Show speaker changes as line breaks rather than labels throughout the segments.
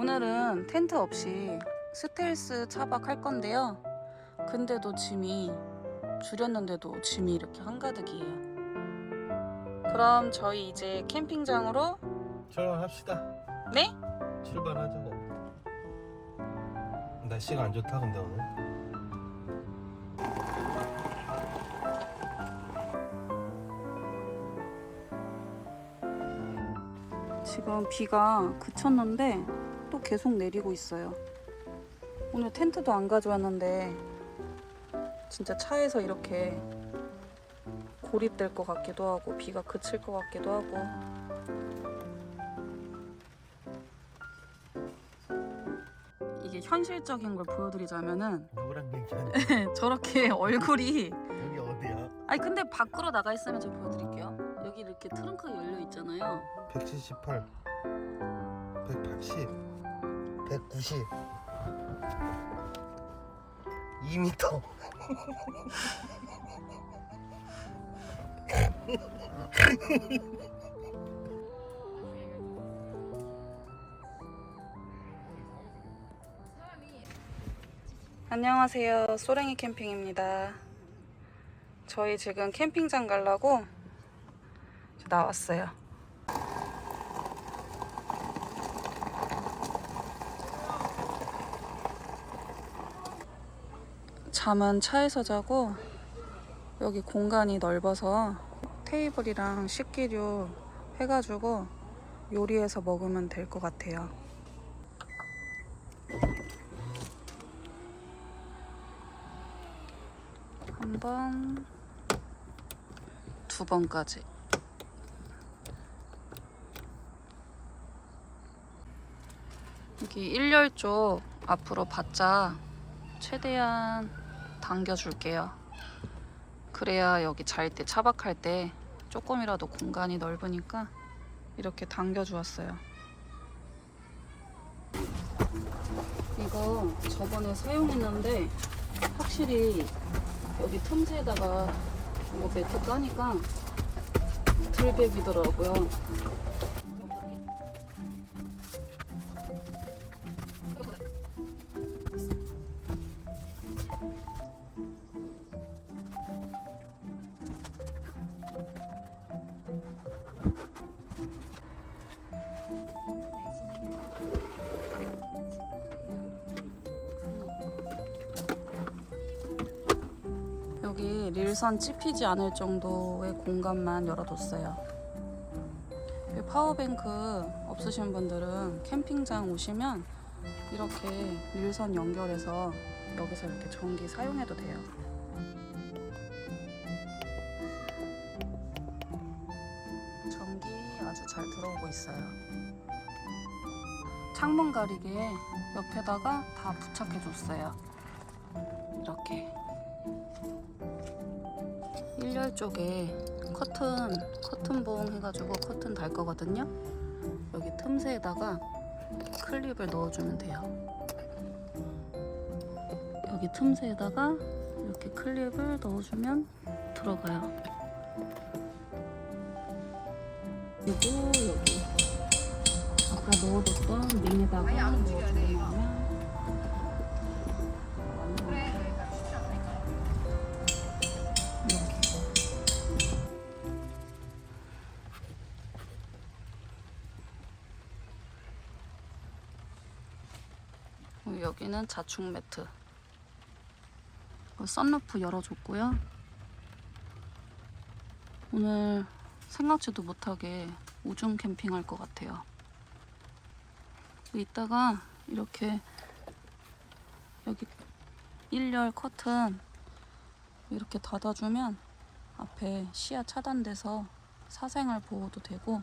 오늘은 텐트 없이 스텔스 차박 할 건데요. 근데도 짐이 줄였는데도 짐이 이렇게 한가득이에요. 그럼 저희 이제 캠핑장으로
출발합시다.
네?
출발하죠. 날씨가 안 좋다 근데 오늘.
지금 비가 그쳤는데 또 계속 내리고 있어요. 오늘 텐트도 안 가져왔는데 진짜 차에서 이렇게 고립될 것 같기도 하고 비가 그칠 것 같기도 하고 이게 현실적인 걸 보여드리자면은
누구랑?
저렇게 얼굴이
여기 어디야?
아니 근데 밖으로 나가 있으면 제가 보여드릴게요. 여기 이렇게 트렁크가 열려 있잖아요.
178, 180, 190, 2m.
안녕하세요. 소랭이 캠핑입니다. 저희 지금 캠핑장 가려고 나왔어요. 잠은 차에서 자고 여기 공간이 넓어서 테이블이랑 식기류 해가지고 요리해서 먹으면 될 것 같아요. 한 번, 두 번까지. 여기 일렬 쪽 앞으로 바짝 최대한 당겨줄게요. 그래야 여기 잘 때 차박할 때 조금이라도 공간이 넓으니까 이렇게 당겨주었어요. 이거 저번에 사용했는데 확실히 여기 틈새에다가 이거 매트 까니까 덜 베비더라고요. 여기 릴선 찝히지 않을 정도의 공간만 열어뒀어요. 이 파워뱅크 없으신 분들은 캠핑장 오시면 이렇게 릴선 연결해서 여기서 이렇게 전기 사용해도 돼요. 전기 아주 잘 들어오고 있어요. 창문 가리개 옆에다가 다 부착해 줬어요. 이렇게. 일렬 쪽에 커튼 커튼봉 해가지고 커튼 달 거거든요. 여기 틈새에다가 클립을 넣어주면 돼요. 여기 틈새에다가 이렇게 클립을 넣어주면 들어가요. 그리고 여기 아까 넣어뒀던 링에다가 넣어주면 여기는 자축 매트. 어, 썬루프 열어줬고요. 오늘 생각지도 못하게 우중 캠핑할 것 같아요. 이따가 이렇게 여기 1열 커튼 이렇게 닫아주면 앞에 시야 차단돼서 사생활 보호도 되고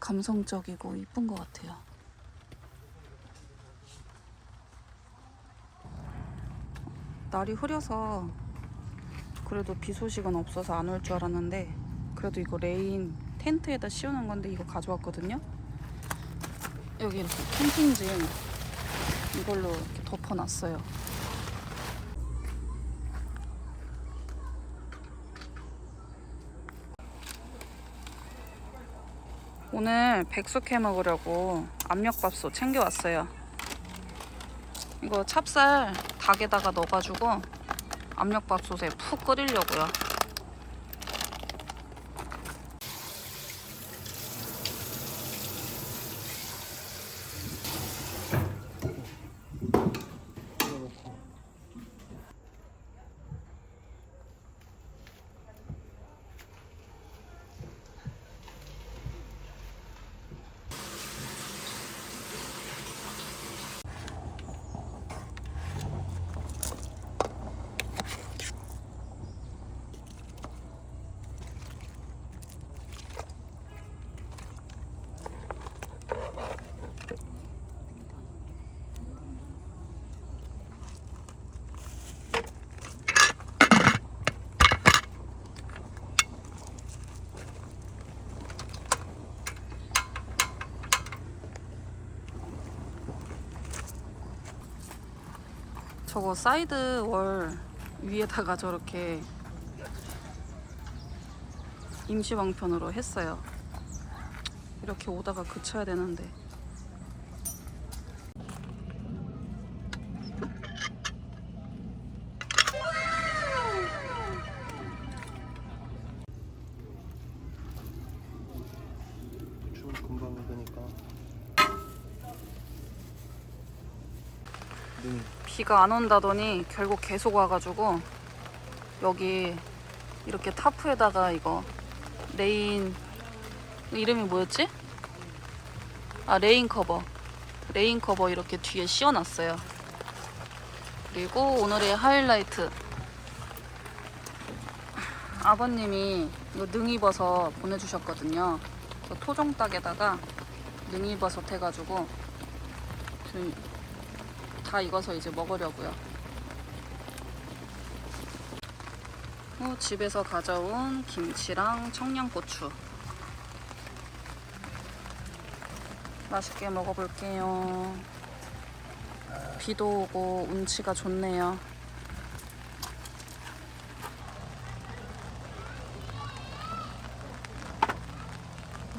감성적이고 이쁜 것 같아요. 날이 흐려서 그래도 비 소식은 없어서 안 올 줄 알았는데 그래도 이거 레인 텐트에다 씌우는 건데 이거 가져왔거든요. 여기 이렇게 캠핑짐 이걸로 이렇게 덮어놨어요. 오늘 백숙해 먹으려고 압력밥솥 챙겨왔어요. 이거 찹쌀 닭에다가 넣어가지고 압력밥솥에 푹 끓이려고요. 저거 사이드 월 위에다가 저렇게 임시 방편으로 했어요. 이렇게 오다가 그쳐야 되는데.
좀 금방 익으니까. 눈
비가 안 온다더니 결국 계속 와가지고 여기 이렇게 타프에다가 이거 레인 이름이 뭐였지? 아 레인 커버. 레인 커버 이렇게 뒤에 씌워놨어요. 그리고 오늘의 하이라이트. 아버님이 이거 능이버섯 보내주셨거든요. 그 토종닭에다가 능이버섯 해가지고 다 익어서 이제 먹으려고요. 어, 집에서 가져온 김치랑 청양고추. 맛있게 먹어볼게요. 비도 오고 운치가 좋네요.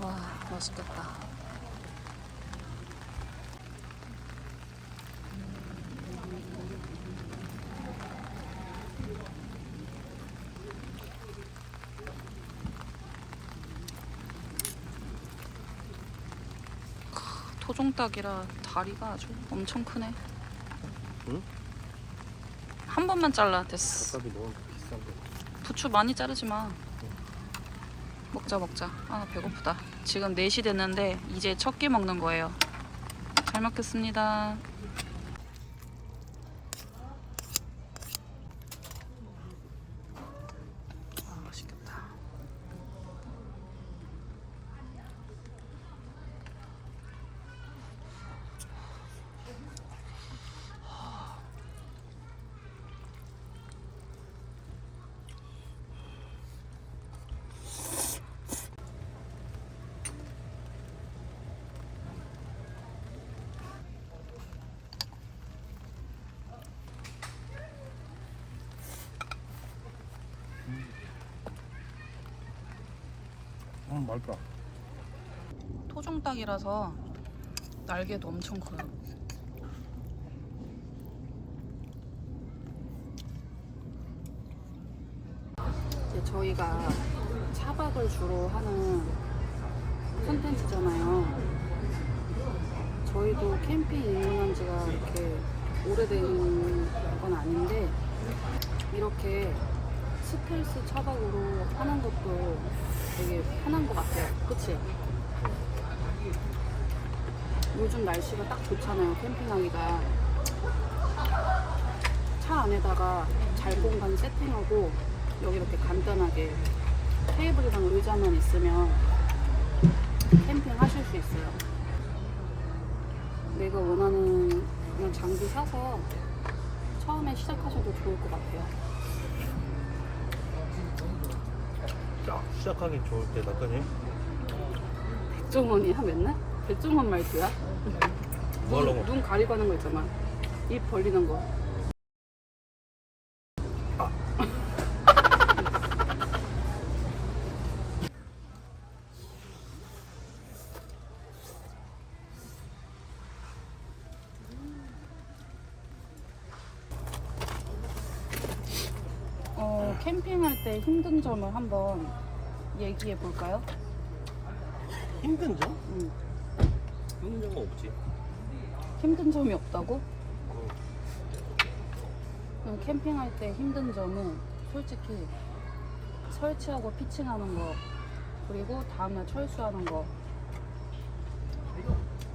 와, 맛있겠다. 토종닭이라 다리가 아주 엄청 크네.
응?
한 번만 잘라 됐어.
값이 너무 비싼데.
부추 많이 자르지 마. 먹자 먹자. 아 배고프다. 지금 4시 됐는데 이제 첫 끼 먹는 거예요. 잘 먹겠습니다.
음 맛있다.
토종 닭이라서 날개도 엄청 커요. 이제 저희가 차박을 주로 하는 콘텐츠잖아요. 저희도 캠핑 입문한 지가 이렇게 오래된 건 아닌데 이렇게 스텔스 차박으로 하는 것도 되게 편한 것 같아요. 그치? 요즘 날씨가 딱 좋잖아요. 캠핑하기가. 차 안에다가 잘 공간 세팅하고 여기 이렇게 간단하게 테이블이랑 의자만 있으면 캠핑 하실 수 있어요. 내가 원하는 그런 장비 사서 처음에 시작하셔도 좋을 것 같아요.
딱 시작하기 좋을 때다, 그지?
백종원이야 맨날? 백종원 말투야?
뭘로 뭐
눈, 먹- 눈 가리고 하는 거 있잖아 입 벌리는 거 아. 어, 캠핑할 때 힘든 점을 한번 얘기해 볼까요?
힘든 점?
응.
힘든 점은 없지.
힘든 점이 없다고? 그럼 캠핑할 때 힘든 점은 솔직히 설치하고 피칭하는 거 그리고 다음날 철수하는 거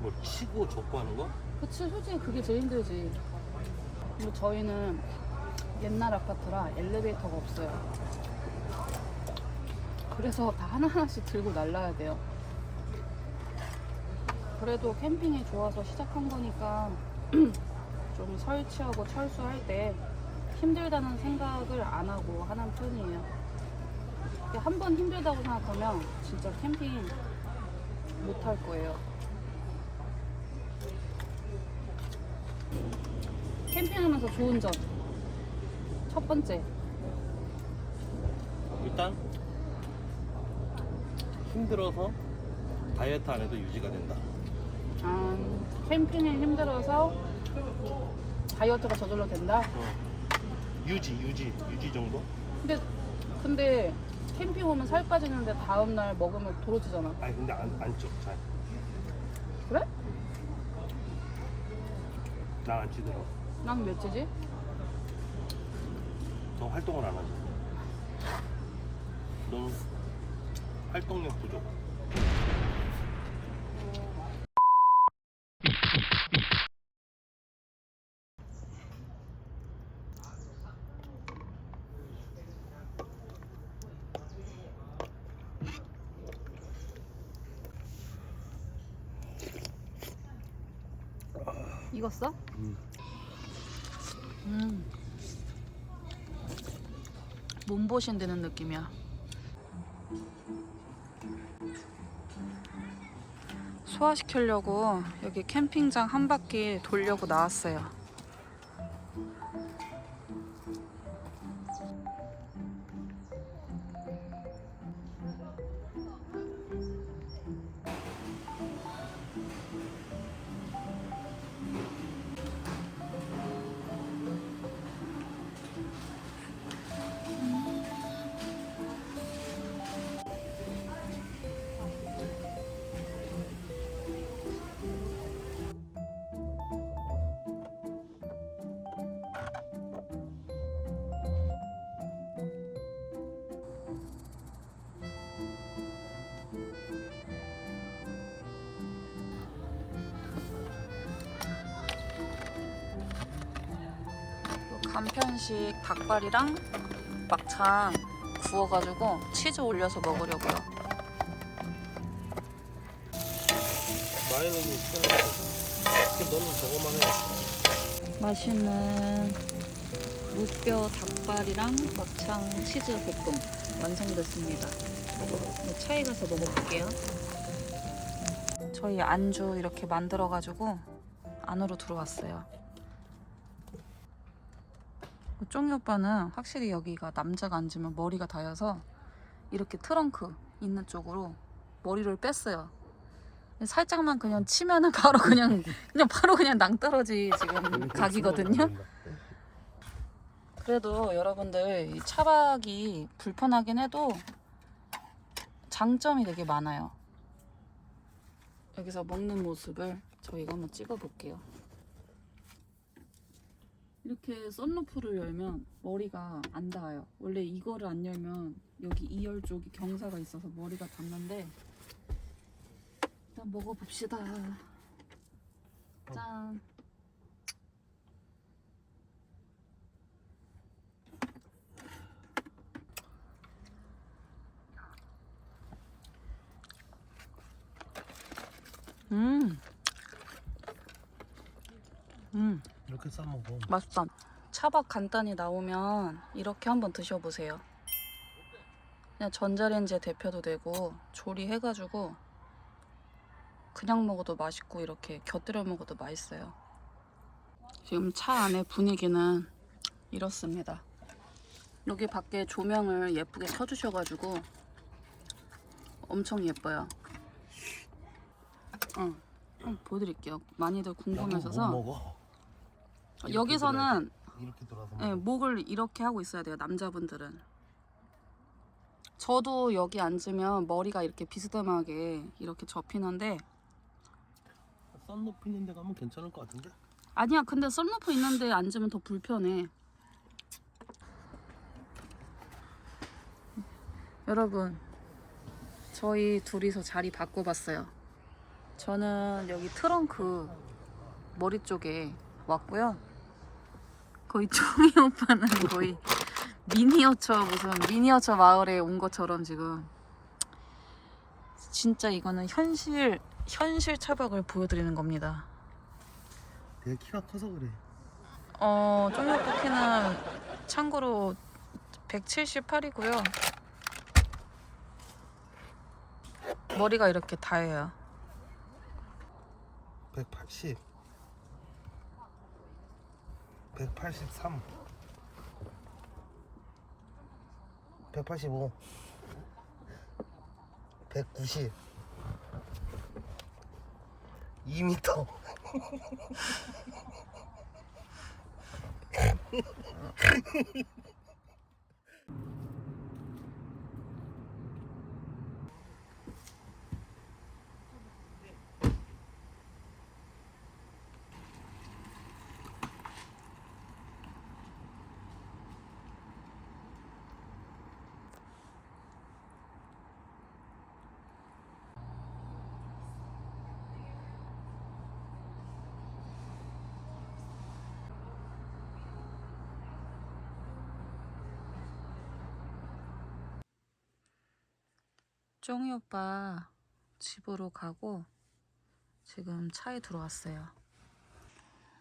뭐 치고 족구하는 거?
그치 솔직히 그게 제일 힘들지 그리고 저희는 옛날 아파트라 엘리베이터가 없어요 그래서 다 하나하나씩 들고 날라야 돼요 그래도 캠핑이 좋아서 시작한 거니까 좀 설치하고 철수할 때 힘들다는 생각을 안 하고 하는 편이에요 한 번 힘들다고 생각하면 진짜 캠핑 못 할 거예요 캠핑하면서 좋은 점. 첫 번째.
일단 힘들어서 다이어트 안 해도 유지가 된다.
아, 캠핑이 힘들어서 다이어트가 저절로 된다?
어. 유지, 유지, 유지 정도?
근데, 근데 캠핑 오면 살 빠지는데 다음 날 먹으면 도로 지잖아.
아니 근데 안, 안 쪄, 잘.
그래?
난안 찌더라.
난 몇째지?
너 활동을 안 하지. 너는 활동력 부족.
익었어?
음.
음. 몸보신 되는 느낌이야. 소화시키려고 여기 캠핑장 한 바퀴 돌려고 나왔어요. 간편식 닭발이랑 막창 구워가지고 치즈 올려서 먹으려고요.
너는 저거만 해.
맛있는 무뼈 닭발이랑 막창 치즈 볶음 완성됐습니다. 뭐 차에 가서 먹어볼게요. 저희 안주 이렇게 만들어가지고 안으로 들어왔어요. 쫑이 오빠는 확실히 여기가 남자가 앉으면 머리가 닿여서 이렇게 트렁크 있는 쪽으로 머리를 뺐어요. 살짝만 그냥 치면은 바로 그냥 그냥 바로 그냥 낭떠러지 지금 각이거든요. 그래도 여러분들 이 차박이 불편하긴 해도 장점이 되게 많아요. 여기서 먹는 모습을 저희가 한번 찍어 볼게요. 이렇게 썬루프를 열면 머리가 안 닿아요. 원래 이거를 안 열면 여기 이열 쪽이 경사가 있어서 머리가 닿는데 일단 먹어봅시다. 짠. 음. 음,
이렇게 싸먹어.
맛있다. 차박 간단히 나오면 이렇게 한번 드셔보세요. 그냥 전자레인지에 데펴도 되고 조리해가지고 그냥 먹어도 맛있고 이렇게 곁들여 먹어도 맛있어요. 지금 차 안의 분위기는 이렇습니다. 여기 밖에 조명을 예쁘게 켜주셔가지고 엄청 예뻐요. 응, 보여드릴게요. 많이들 궁금해서서
못 먹어.
여기서는
이렇게 돌아서
네,
먹어.
목을 이렇게 하고 있어야 돼요. 남자분들은 저도 여기 앉으면 머리가 이렇게 비스듬하게 이렇게 접히는데
썬 높이 있는 데 가면 괜찮을 것 같은데?
아니야 근데 썬루프 있는데 앉으면 더 불편해 여러분 저희 둘이서 자리 바꿔봤어요 저는 여기 트렁크 머리 쪽에 왔고요 거의 종이 오빠는 거의 미니어처 무슨 미니어처 마을에 온 것처럼 지금 진짜 이거는 현실 현실 차박을 보여드리는 겁니다
내가 키가 커서 그래.
어, 쫑욕 키는 참고로 178이고요. 머리가 이렇게 다예요.
180. 183. 185. 190. 2m.
쫑이 오빠 집으로 가고 지금 차에 들어왔어요.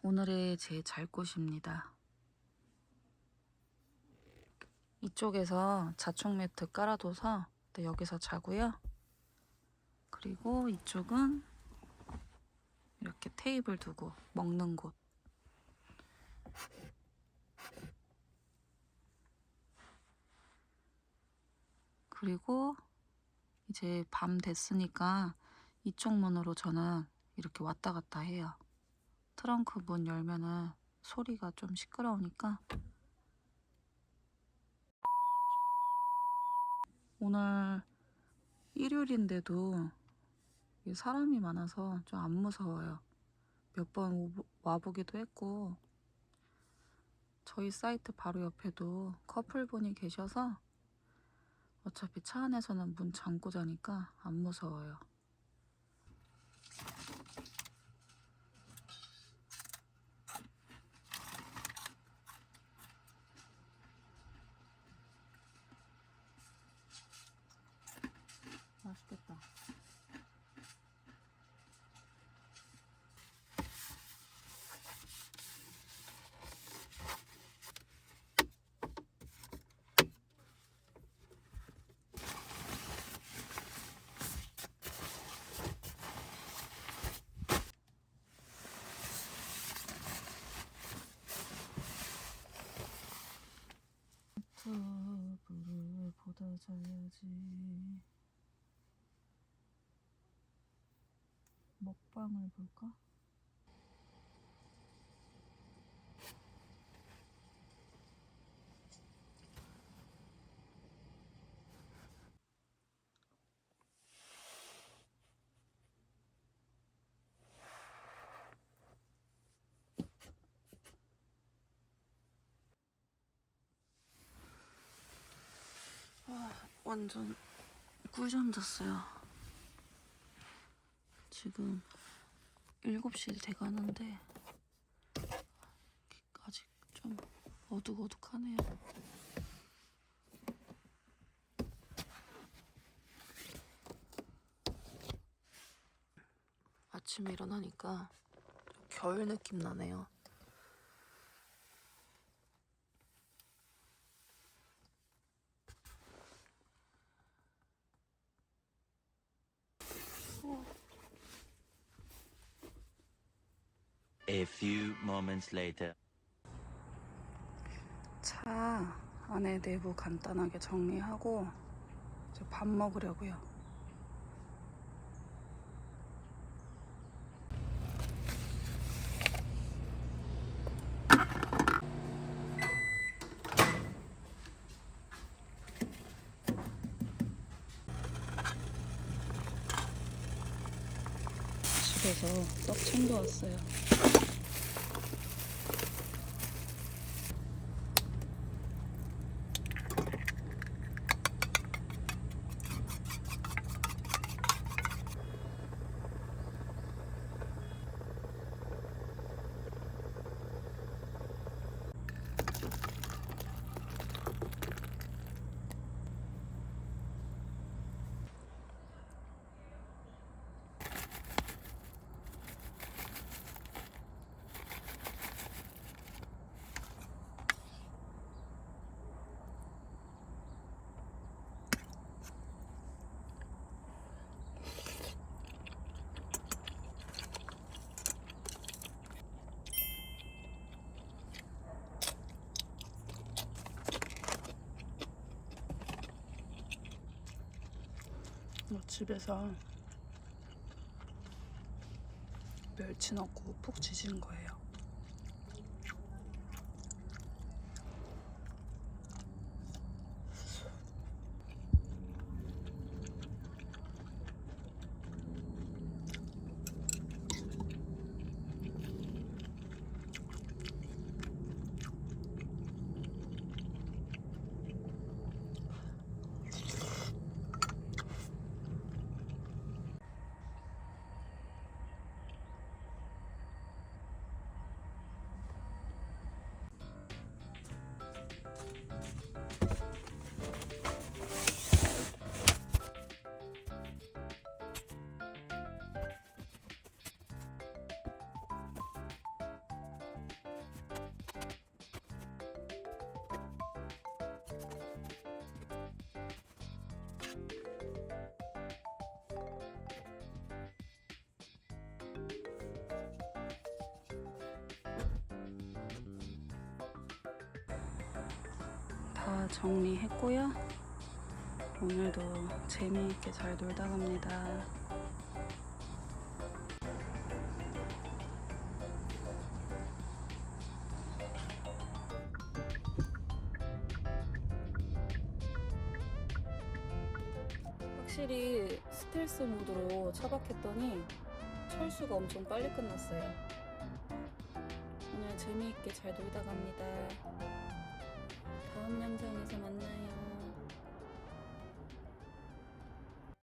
오늘의 제 잘 곳입니다. 이쪽에서 자충 매트 깔아둬서 네, 여기서 자고요. 그리고 이쪽은 이렇게 테이블 두고 먹는 곳. 그리고 이제 밤 됐으니까 이쪽 문으로 저는 이렇게 왔다 갔다 해요. 트렁크 문 열면은 소리가 좀 시끄러우니까 오늘 일요일인데도 사람이 많아서 좀 안 무서워요. 몇 번 와보기도 했고 저희 사이트 바로 옆에도 커플분이 계셔서 어차피 차 안에서는 문 잠고 자니까 안 무서워요. 맛있겠다. 자야지. 먹방을 볼까? 와, 완전 꿀잠 잤어요. 지금 7시 돼가는데 아직 좀 어둑어둑하네요. 아침에 일어나니까 좀 겨울 느낌 나네요.
moments later.
차 안에 내부 간단하게 정리하고 이제 밥 먹으려고요. 집에서 떡 챙겨왔어요. 집에서 멸치 넣고 푹 지진 거예요. 다 정리했고요. 오늘도 재미있게 잘 놀다 갑니다. 확실히 스텔스 모드로 차박했더니 철수가 엄청 빨리 끝났어요. 오늘 재미있게 잘 놀다 갑니다. 영상에서 만나요.